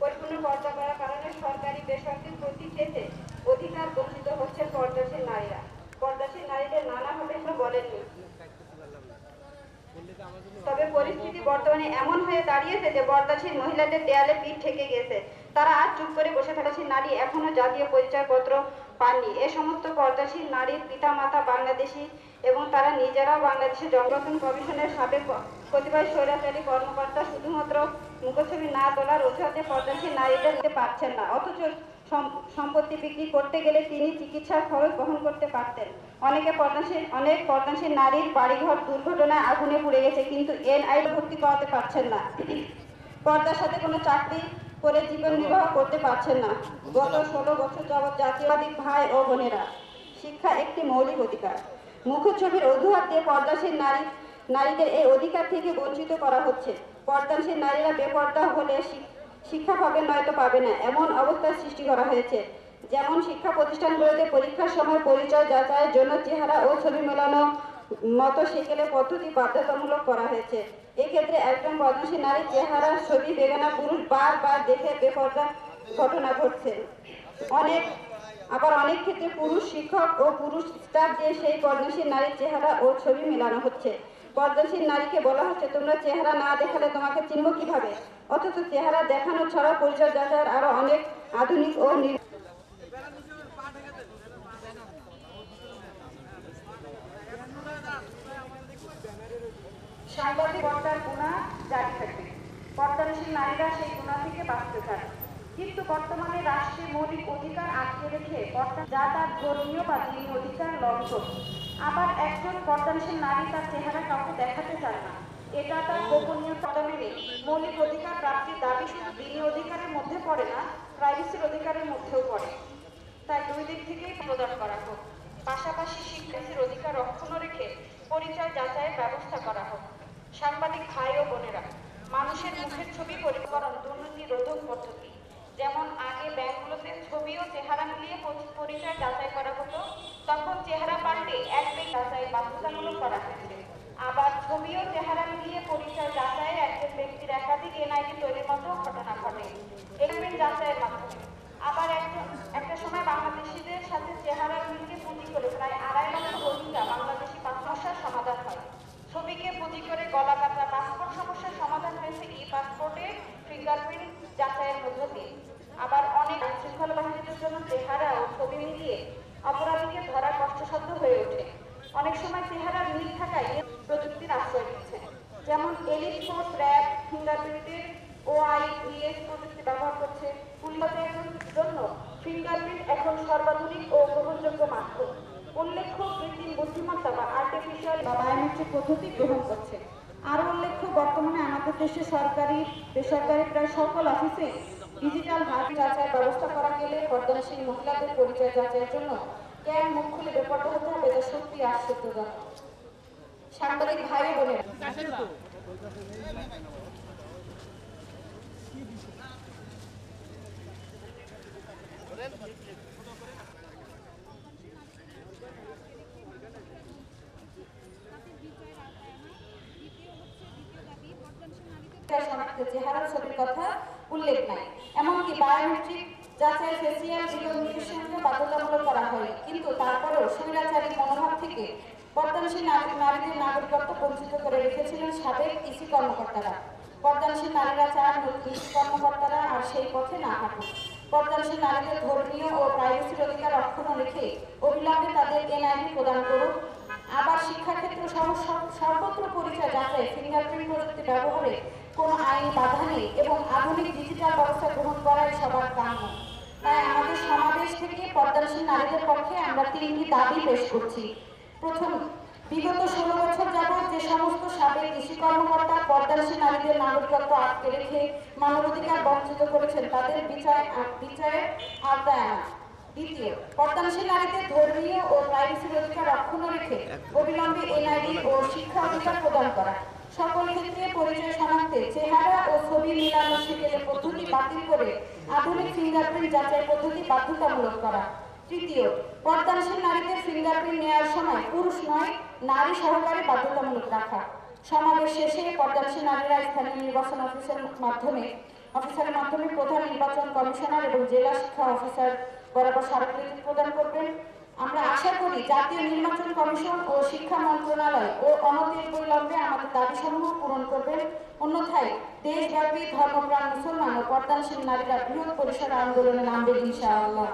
পরিপূর্ণ পর্দা করার কারণে সরকারি বেসরকারি প্রতি অধিকার বঞ্চিত হচ্ছে পর্দাশীল নারীরা। পর্দাশীল নারীদের নানাভাবে বলেননি। তবে পরিস্থিতি বর্তমানে এমন হয়ে দাঁড়িয়েছে যে বর্দাশীল মহিলাদের দেয়ালে পিঠ ঠেকে গেছে। তারা আজ চুপ করে বসে থাকাশীল নারী এখনও জাতীয় পরিচয়পত্র পাননি। এ সমস্ত পর্দাশীল নারীর পিতামাতা বাংলাদেশি এবং তারা নিজেরাও বাংলাদেশের জনগঠন কমিশনের সাবেক প্রতিবাদ স্বৈরাচারী কর্মকর্তা শুধুমাত্র মুখছবি না তোলার অজুহাতে পর্দাশীল নারীদের নিতে পারছেন না। অথচ সম- সম্পত্তি বিক্রি করতে গেলে তিনি চিকিৎসার খরচ বহন করতে পারতেন। অনেকে পর্দাশীল অনেক পর্দাশীল নারীর বাড়িঘর দুর্ঘটনায় আগুনে পুড়ে গেছে, কিন্তু এনআই ভর্তি করাতে পারছেন না। পর্দার সাথে কোনো চাকরি করে জীবন নির্বাহ করতে পারছেন না। গত ষোলো বছর যাবৎ জাতীয়বাদী ভাই ও বোনেরা, শিক্ষা একটি মৌলিক অধিকার। মুখছবির অজুহাত দিয়ে পর্দাশীল নারী, নারীদের এই অধিকার থেকে বঞ্চিত করা হচ্ছে। পর্দাশীল নারীরা বেপর্দা হলে শিক্ষা পাবে নয়তো পাবে না, এমন অবস্থার সৃষ্টি করা হয়েছে। যেমন শিক্ষা প্রতিষ্ঠানগুলোতে পরীক্ষার সময় পরিচয় যাচাইয়ের জন্য চেহারা ও ছবি মেলানো মতো সেকেলে পদ্ধতি বাধ্যতামূলক করা হয়েছে। এক্ষেত্রে একজন পদ্মশী নারীর চেহারা, ছবি, বেগানা পুরুষ বারবার দেখে বেপর্দা ঘটনা ঘটছে। অনেক, আবার অনেক ক্ষেত্রে পুরুষ শিক্ষক ও পুরুষ স্টাফ দিয়ে সেই পর্দাশীল নারীর চেহারা ও ছবি মেলানো হচ্ছে। পর্দাশীল নারীকে বলা হচ্ছে, তোমরা চেহারা না দেখালে তোমাকে চিনব কীভাবে? অথচ চেহারা দেখানো ছাড়া পরিচয় যাচাইয়ের আরও অনেক আধুনিক ও নির- সাংবাদিক পর্দার গুণা জারি থাকবে পর্দাশীল নারীরা সেই গুণা থেকে বাঁচতে চায়। কিন্তু বর্তমানে রাষ্ট্রের মৌলিক অধিকার আটকে রেখে পর্দা যা তার ধর্মীয় বা দিনী অধিকার লঙ্ঘন। আবার একজন পর্দাশীল নারী তার চেহারা কাউকে দেখাতে চায় না। এটা তার গোপনীয় পদা মেনে মৌলিক অধিকার প্রাপ্তির দাবি শুধু দিনী অধিকারের মধ্যে পড়ে না প্রাইভেসির অধিকারের মধ্যেও পড়ে। তাই দুই দিক থেকেই প্রদান করা হোক। পাশাপাশি শিক্ষার্থীর অধিকার রক্ষণ রেখে পরিচয় যাচাইয়ের ব্যবস্থা করা হোক। সাংবাদিক ভাই ও বোনেরা মানুষের মুখের ছবি পরিকরণ দুর্নীতি রোধক পদ্ধতি। যেমন আগে ব্যাংকগুলোতে ছবি ও চেহারা মিলিয়ে পরিচয় যাচাই করা হতো, তখন চেহারা পাল্টে এক ব্যক্তি যাচাই বাধ্যতামূলক করা হয়েছে। আবার ছবি ও চেহারা মিলিয়ে পরিচয় যাচাইয়ে একজন ব্যক্তির একাধিক এনআইডি তৈরির মতো ঘটনা ঘটে। এগ্রিমেন্ট যাচাইয়ের মাধ্যমে। আবার একটা সময় বাংলাদেশিদের সাথে চেহারা মিলকে পুঁজি করে প্রায় আড়াই লক্ষ রোহিঙ্গা বাংলাদেশি পাঁচ সমস্যার সমাধান হয় ছবিকে পুঁজি করে গলা কাটা পাসপোর্ট সমস্যার সমাধান হয়েছে ই পাসপোর্টে ফিঙ্গারপ্রিন্ট যাচাইয়ের মধ্য দিয়ে আবার অনেক আইনশৃঙ্খলা বাহিনীদের জন্য চেহারা ও ছবি মিলিয়ে অপরাধীকে ধরা কষ্টসাধ্য হয়ে ওঠে অনেক সময় চেহারা মিল থাকায় এ প্রযুক্তির আশ্রয় নিচ্ছে। যেমন এলিট ফোর্স র্যাব, ফিঙ্গারপ্রিন্টের ওআইভিএস প্রযুক্তি ব্যবহার করছে। পুলিশের জন্য ফিঙ্গারপ্রিন্ট এখন সর্বাধুনিক ও গ্রহণযোগ্য মাধ্যম। উল্লেখ্য কৃত্রিম বুদ্ধিমত্তা বা আর্টিফিশিয়াল বা বায়োমেট্রিক পদ্ধতি গ্রহণ করছে। আরও উল্লেখ্য, বর্তমানে আমাদের দেশে সরকারি, বেসরকারি প্রায় সকল অফিসে ডিজিটাল হাত যাচাইয়ের ব্যবস্থা করা গেলে পর্দাশীল মহিলাদের পরিচয় যাচাইয়ের জন্য ক্যান মুখ খুলে বেপর্দা হতে হবে, এটা সত্যি আশ্চর্যজনক সাংবাদিক ভাই বোনেরা। চেহারা ছবির কথা উল্লেখ নাই। এমনকি বায়োমেট্রিক যাচাই ফেসিয়াল রিকগনিশনকে বাধ্যতামূলক করা হয়। কিন্তু তারপরেও স্বৈরাচারী মনোভাব থেকে নারীদের নাগরিকত্ব বঞ্চিত করে রেখেছিলেন সাবেক ইসি কর্মকর্তারা। নারীরা চান ইসি কর্মকর্তারা আর সেই পথে না নারীদের ধর্মীয় ও প্রাইভেসির অধিকার অক্ষুণ্ণ রেখে অবিলম্বে তাদের এনআইডি প্রদান করুন। আবার শিক্ষাক্ষেত্রে সহ সর্বত্র পরিচয় যাচাই ফিঙ্গারপ্রিন্ট প্রযুক্তি ব্যবহারে কোনো আইন বাধা নেই এবং আধুনিক ডিজিটাল ব্যবস্থা গ্রহণ করাই সবার কাম্য। আমাদের সমাবেশ থেকে পর্দাশীল নারীদের পক্ষে আমরা তিনটি দাবি পেশ করছি। প্রথম, বিগত ষোলো বছর যাবৎ যে সমস্ত সাবেক কৃষি কর্মকর্তা পর্দাশীল নারীদের নাগরিকত্ব আটকে রেখে মানবাধিকার বঞ্চিত করেছেন, তাদের বিচার বিচারের আওতায় দ্বিতীয় পর্দানশীল নারীদের ধর্মীয় ও প্রাইভেসির অধিকার অক্ষুণ্ণ রেখে অবিলম্বে এনআইডি ও শিক্ষা অধিকার প্রদান করা। সকল ক্ষেত্রে পরিচয় শনাক্তে চেহারা ও ছবি পদ্ধতি বাতিল করে আধুনিক ফিঙ্গারপ্রিন্ট যাচাই পদ্ধতি বাধ্যতামূলক করা। তৃতীয় নারীদের ফিঙ্গারপ্রিন্ট নেওয়ার সময় পুরুষ নয়, নারী সহকারে বাধ্যতামূলক রাখা। সমাবেশ শেষে পর্দানশীল নারীরা স্থানীয় নির্বাচন অফিসের মাধ্যমে, অফিসারের মাধ্যমে প্রধান নির্বাচন কমিশনার এবং জেলা শিক্ষা অফিসার বরাবর প্রদান করবেন। আমরা আশা করি জাতীয় নির্বাচন কমিশন ও শিক্ষা মন্ত্রণালয় ও অনতির বিলম্বে আমাদের দাবি সমূহ পূরণ করবেন। অন্যথায় দেশব্যাপী ধর্মপ্রাণ মুসলমান ও পর্দানশীল নারীরা বৃহৎ পরিসরে আন্দোলনে নামবে ইনশাআল্লাহ।